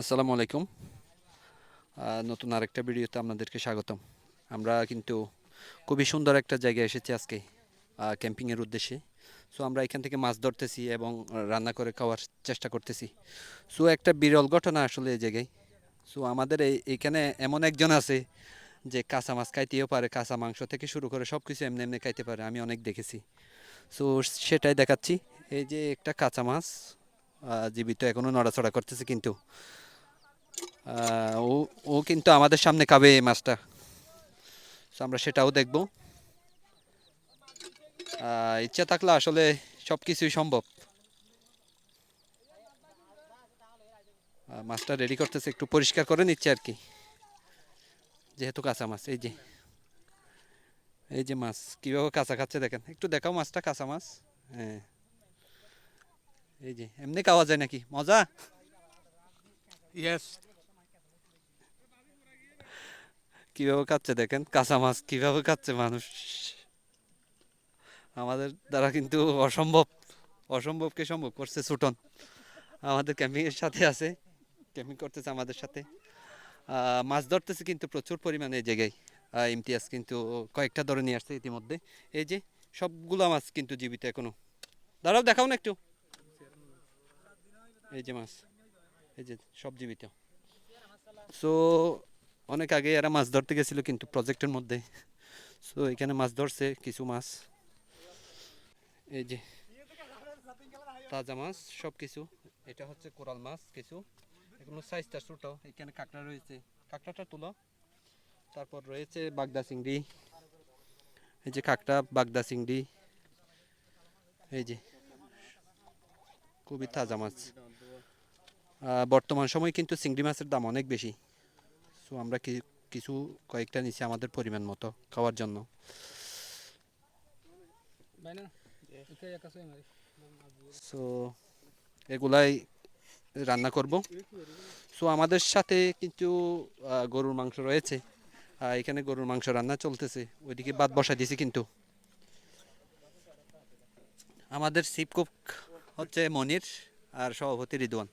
আসসালামু আলাইকুম। নতুন আরেকটা ভিডিওতে আপনাদেরকে স্বাগতম। আমরা কিন্তু খুবই সুন্দর একটা জায়গায় এসেছি আজকে ক্যাম্পিংয়ের উদ্দেশ্যে। সো আমরা এখান থেকে মাছ ধরতেছি এবং রান্না করে খাওয়ার চেষ্টা করতেছি। সো একটা বিরল ঘটনা আসলে এই জায়গায়। সো আমাদের এই, এখানে এমন একজন আছে যে কাঁচা মাছ খাইতেও পারে, কাঁচা মাংস থেকে শুরু করে সব কিছু এমনি এমনি খাইতে পারে, আমি অনেক দেখেছি। সো সেটাই দেখাচ্ছি। এই যে একটা কাঁচা মাছ জীবিত এখনও নড়াচড়া করতেছে কিন্তু। ও ও কিন্তু আমাদের সামনে খাবে এই মাছটা। আমরা সেটাও দেখব। ইচ্ছা থাকলে আসলে সব কিছুই সম্ভব। মাছটা রেডি করতেছে, একটু পরিষ্কার করে নিচ্ছে আর কি। যেহেতু কাঁচা মাছ, এই যে। এই যে মাছ, কীভাবে কাঁচা খাচ্ছে দেখেন। একটু দেখাও মাছটা, কাঁচা মাছ। হ্যাঁ। এই যে, এমনি খাওয়া যায় নাকি? মজা? Yes. কীভাবে খাচ্ছে দেখেন? কাঁচা মাছ কীভাবে খাচ্ছে মানুষ? আমাদের দ্বারা কিন্তু অসম্ভব, অসম্ভবকে সম্ভব করছে সুটন আমাদের ক্যাম্পিং এর সাথে আছে, ক্যাম্পিং করতেছে আমাদের সাথে। মাছ ধরতেছে কিন্তু প্রচুর পরিমাণে এই জায়গায়। ইমতিয়াজ কিন্তু কয়েকটা ধরে নিয়ে আসছে ইতিমধ্যে। এই যে সবগুলা মাছ কিন্তু জীবিত এখনও। দাঁড়াও, দেখাও না একটু। এই যে মাছ, এই যে সব জীবিত। সো অনেক আগে এরা মাছ ধরতে গেছিল কিন্তু প্রজেক্টের মধ্যে। সো এখানে মাছ ধরছে, কিছু মাছ। এই যে, তাজা মাছ সব কিছু এটা হচ্ছে কোরাল মাছ, কিছু। এগুলো সাইজটা ছোট, এখানে কাঁকড়া রয়েছে। কাঁকড়াটা তুলো। তারপর রয়েছে বাগদা চিংড়ি। এই যে কাঁকড়া, বাগদা চিংড়ি। এই যে, খুবই তাজা মাছ। বর্তমান সময় কিন্তু চিংড়ি মাছের দাম অনেক বেশি। সো আমরা কি- কিছু কয়েকটা নিচ্ছি আমাদের পরিমাণ মতো খাওয়ার জন্য। সো এগুলাই রান্না করব। সো আমাদের সাথে কিন্তু গরুর মাংস রয়েছে। এখানে গরুর মাংস রান্না চলতেছে। ওইদিকে বাদ বসা দিয়েছি কিন্তু। আমাদের সিপ কুক হচ্ছে মনির আর সভাপতি রিদওয়ান।